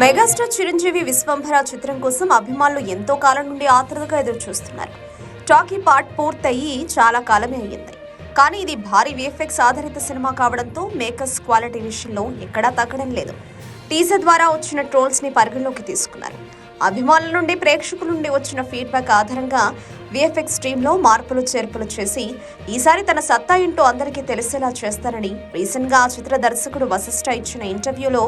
Megastar Chiranjeevi Vishwambhara చిత్రం కోసం అభిమానులు ఎంతో కాలం నుండి ఆతృతగా ఎదురు చూస్తున్నారు టాకీ పార్ట్ పూర్తయి చాలా కాలమే అయ్యింది. కానీ ఇది భారీ విఎఫ్ఎక్స్ ఆధారిత సినిమా కావడంతో మేకర్స్ క్వాలిటీ విషయంలో ఎక్కడా తగ్గడం లేదు. టీజర్ ద్వారా వచ్చిన ట్రోల్స్ని పరిగణలోకి తీసుకున్నారు. అభిమానుల నుండి ప్రేక్షకుల నుండి వచ్చిన ఫీడ్బ్యాక్ ఆధారంగా విఎఫ్ఎక్స్ స్ట్రీమ్లో మార్పులు చేర్పులు చేసి ఈసారి తన సత్తా ఏంటో అందరికీ తెలిసేలా చేస్తారని రీసెంట్గా ఆ చిత్ర దర్శకుడు వశిష్ఠ ఇచ్చిన ఇంటర్వ్యూలో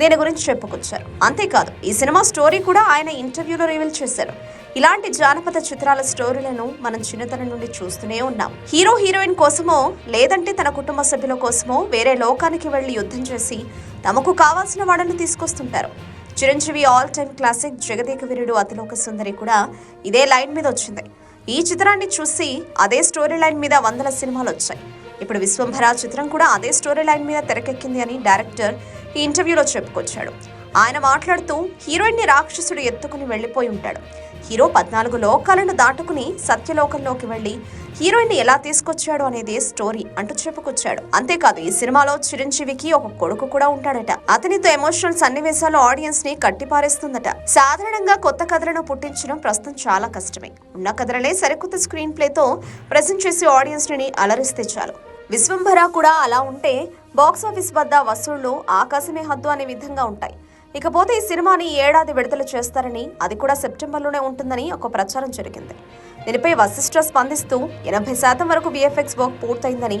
దీని గురించి చెప్పుకొచ్చారు. అంతేకాదు ఈ సినిమా స్టోరీ కూడా ఆయన ఇంటర్వ్యూలో రివీల్ చేశారు. ఇలాంటి జానపద చిత్రాల స్టోరీలను మనం చిన్నతనం నుండి చూస్తూనే ఉన్నాం. హీరో హీరోయిన్ కోసమో లేదంటే తన కుటుంబ సభ్యుల కోసమో వేరే లోకానికి వెళ్ళి యుద్ధం చేసి తమకు కావాల్సిన వాళ్ళని తీసుకొస్తుంటారు. Chiranjeevi all time classic Jagadeka Veerudu Athiloka Sundari కూడా ఇదే లైన్ మీద వచ్చింది. ఈ చిత్రాన్ని చూసి అదే స్టోరీ లైన్ మీద వందల సినిమాలు వచ్చాయి. ఇప్పుడు విశ్వంభర చిత్రం కూడా అదే స్టోరీ లైన్ మీద తెరకెక్కింది అని డైరెక్టర్ ఈ ఇంటర్వ్యూలో చెప్పుకొచ్చాడు. ఆయన మాట్లాడుతూ హీరోయిన్ని రాక్షసుడు ఎత్తుకుని వెళ్ళిపోయి ఉంటాడు. హీరో పద్నాలుగు లోకాలను దాటుకుని సత్యలోకంలోకి వెళ్ళి హీరోయిన్ని ఎలా తీసుకొచ్చాడు అనేది స్టోరీ అంటూ చెప్పుకొచ్చాడు. అంతేకాదు ఈ సినిమాలో చిరంజీవికి ఒక కొడుకు కూడా ఉంటాడట. అతనితో ఎమోషనల్ సన్నివేశాలు ఆడియన్స్ని కట్టిపారేస్తుందట. సాధారణంగా కొత్త కథలను పుట్టించడం ప్రస్తుతం చాలా కష్టమే. ఉన్న కథలనే సరికొత్త స్క్రీన్ ప్లేతో ప్రెజెంట్ చేసి ఆడియన్స్ని అలరిస్తే చాలు. విశ్వంభర కూడా అలా ఉంటే బాక్సాఫీస్ వద్ద వసూళ్ళు ఆకాశమే హద్దు అనే విధంగా ఉంటాయి. ఇకపోతే ఈ సినిమాని ఏడాది విడుదల చేస్తారని అది కూడా సెప్టెంబర్లోనే ఉంటుందని ఒక ప్రచారం జరిగింది. దీనిపై వశిష్ఠ స్పందిస్తూ ఎనభై శాతం వరకు విఎఫ్ఎక్స్ వర్క్ పూర్తయిందని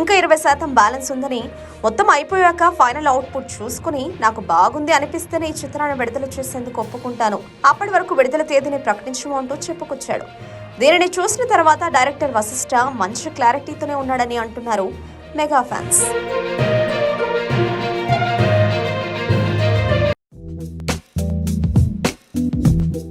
ఇంకా ఇరవై శాతం బ్యాలెన్స్ ఉందని మొత్తం అయిపోయాక ఫైనల్ అవుట్పుట్ చూసుకుని నాకు బాగుంది అనిపిస్తేనే ఈ చిత్రాన్ని విడుదల చేసేందుకు ఒప్పుకుంటాను. అప్పటి వరకు విడుదల తేదీని ప్రకటించము అంటూ చెప్పుకొచ్చాడు. దీనిని చూసిన తర్వాత డైరెక్టర్ వశిష్ఠ మంచి క్లారిటీతోనే ఉన్నాడని అంటున్నారు మెగా ఫ్యాన్స్.